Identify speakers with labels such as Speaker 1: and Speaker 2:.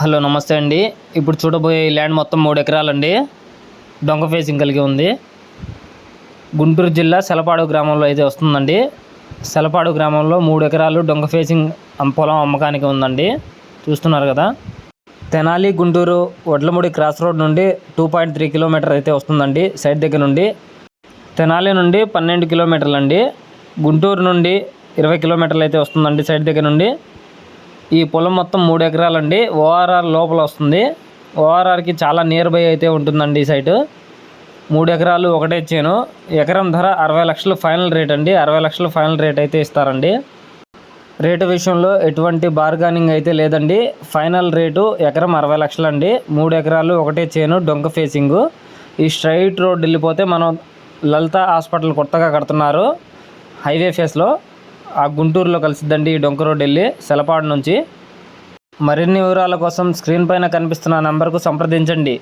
Speaker 1: Hello నమస్తే అండి. ఇప్పుడు చూడబోయే ల్యాండ్ మొత్తం మూడు ఎకరాలండి. డొంక ఫేసింగ్ కలిగి ఉంది. గుంటూరు జిల్లా సెలపాడు గ్రామంలో అయితే వస్తుందండి. సెలపాడు గ్రామంలో మూడు ఎకరాలు డొంక ఫేసింగ్ పొలం అమ్మకానికి ఉందండి. చూస్తున్నారు కదా. తెనాలి గుంటూరు వడ్లమూడి క్రాస్ రోడ్ నుండి టూ పాయింట్ త్రీ కిలోమీటర్ అయితే వస్తుందండి సైడ్ దగ్గర నుండి. తెనాలి నుండి పన్నెండు కిలోమీటర్లు అండి గుంటూరు నుండి ఇరవై కిలోమీటర్లు అయితే వస్తుందండి సైడ్ దగ్గర నుండి. ఈ పొలం మొత్తం మూడు ఎకరాలండి. ఓఆర్ఆర్ లోపల వస్తుంది. ఓఆర్ఆర్కి చాలా నియర్ బై అయితే ఉంటుందండి ఈ సైటు మూడు ఎకరాలు ఒకటే ఇచ్చాను ఎకరం ధర అరవై లక్షలు ఫైనల్ రేట్ అండి. అరవై లక్షలు ఫైనల్ రేట్ అయితే ఇస్తారండి. రేటు విషయంలో ఎటువంటి బార్గానింగ్ అయితే లేదండి. ఫైనల్ రేటు ఎకరం అరవై లక్షలండి. మూడు ఎకరాలు ఒకటే చేను డొంక ఫేసింగు ఈ స్ట్రైట్ రోడ్ వెళ్ళిపోతే మనం లలిత హాస్పిటల్ కొత్తగా కడుతున్నారు. హైవే ఫేస్లో ఆ గుంటూరులో కలిసిద్దండి ఈ డొంక రోడ్ వెళ్ళి సెలపాడు నుంచి. మరిన్ని వివరాల కోసం స్క్రీన్ పైన కనిపిస్తున్న నంబర్కు సంప్రదించండి.